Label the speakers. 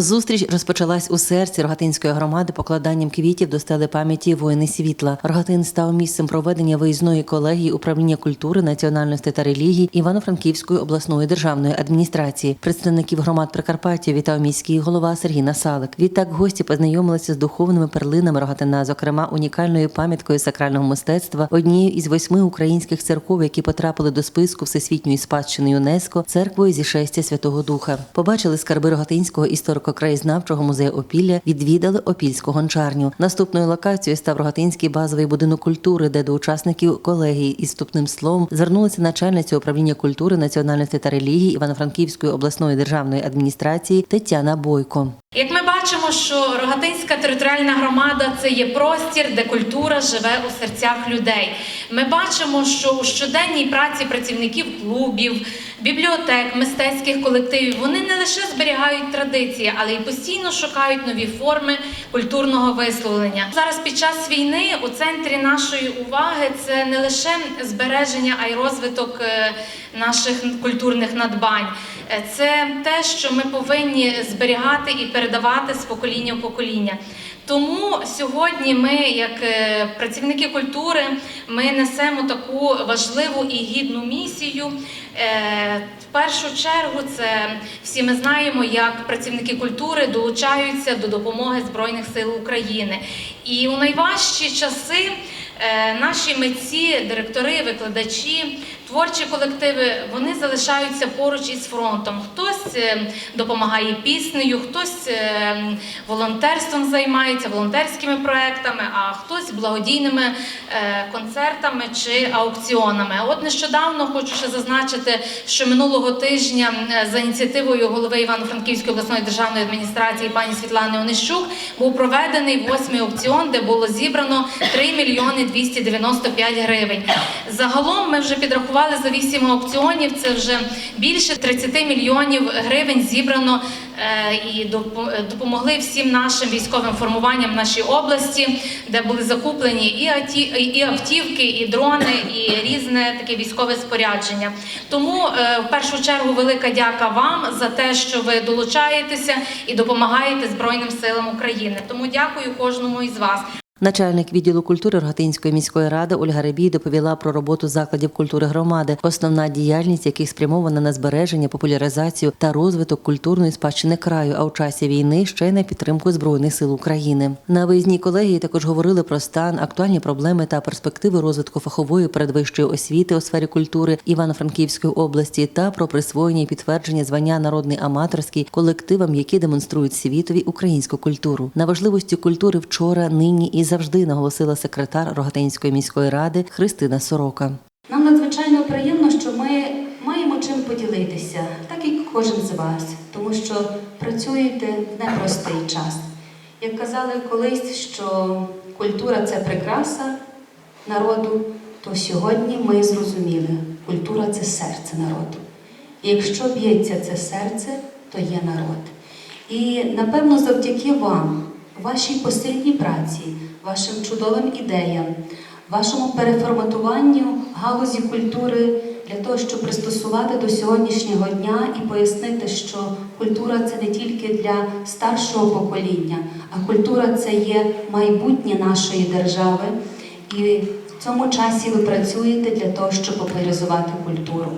Speaker 1: Зустріч розпочалась у серці Рогатинської громади покладанням квітів до стели пам'яті воїни світла. Рогатин став місцем проведення виїзної колегії управління культури, національності та релігії Івано-Франківської обласної державної адміністрації. Представників громад Прикарпаття вітав міський голова Сергій Насалик. Відтак гості познайомилися з духовними перлинами Рогатина, зокрема унікальною пам'яткою сакрального мистецтва, однією із восьми українських церков, які потрапили до списку всесвітньої спадщини ЮНЕСКО, церквою зі шестя Святого Духа. Побачили скарби Рогатинського історико-краєзнавчого музею Опілля, відвідали Опільську гончарню. Наступною локацією став Рогатинський базовий будинок культури, де до учасників колегії із вступним словом звернулася начальниця управління культури, національності та релігії Івано-Франківської обласної державної адміністрації Тетяна Бойко.
Speaker 2: Як ми бачимо, що Рогатинська територіальна громада це є простір, де культура живе у серцях людей. Ми бачимо, що у щоденній праці працівників клубів, бібліотек, мистецьких колективів вони не лише зберігають традиції, але й постійно шукають нові форми культурного висловлення. Зараз під час війни у центрі нашої уваги це не лише збереження, а й розвиток е, наших культурних надбань. Е, Це те, що ми повинні зберігати і передавати з покоління в покоління. Тому сьогодні ми, як е, працівники культури, ми несемо таку важливу і гідну місію. Е, В першу чергу, це всі ми знаємо, як працівники культури долучаються до допомоги Збройних сил України. І у найважчі часи наші митці, директори, викладачі, творчі колективи вони залишаються поруч із фронтом. Хтось е, допомагає піснею, хтось е, волонтерством займається, волонтерськими проектами, а хтось благодійними е, концертами чи аукціонами. От нещодавно хочу ще зазначити, що минулого тижня за ініціативою голови Івано-Франківської обласної державної адміністрації пані Світлани Онищук був проведений восьмий аукціон, де було зібрано 3 мільйони 295 гривень. Загалом ми вже підрахували за 8 аукціонів. Це вже більше 30 мільйонів гривень зібрано е, і е, допомогли всім нашим військовим формуванням в нашій області, де були закуплені і автівки, і дрони, і різне таке військове спорядження. Тому е, в першу чергу велика дяка вам за те, що ви долучаєтеся і допомагаєте Збройним силам України. Тому дякую кожному із вас.
Speaker 1: Начальник відділу культури Рогатинської міської ради Ольга Ребій доповіла про роботу закладів культури громади, основна діяльність яких спрямована на збереження, популяризацію та розвиток культурної спадщини краю, а у часі війни ще й на підтримку збройних сил України. На виїзній колегії також говорили про стан, актуальні проблеми та перспективи розвитку фахової передвищої освіти у сфері культури Івано-Франківської області та про присвоєння і підтвердження звання народний аматорський колективам, які демонструють світові українську культуру. На важливості культури вчора, нині і завжди наголосила секретар Рогатинської міської ради Христина Сорока.
Speaker 3: Нам надзвичайно приємно, що ми маємо чим поділитися, так і кожен з вас, тому що працюєте в непростий час. Як казали колись, що культура це прикраса народу, то сьогодні ми зрозуміли, культура це серце народу. І якщо б'ється це серце, то є народ. І напевно завдяки вам, вашій посильній праці, вашим чудовим ідеям, вашому переформатуванню галузі культури для того, щоб пристосувати до сьогоднішнього дня і пояснити, що культура це не тільки для старшого покоління, а культура це є майбутнє нашої держави. І в цьому часі ви працюєте для того, щоб популяризувати культуру.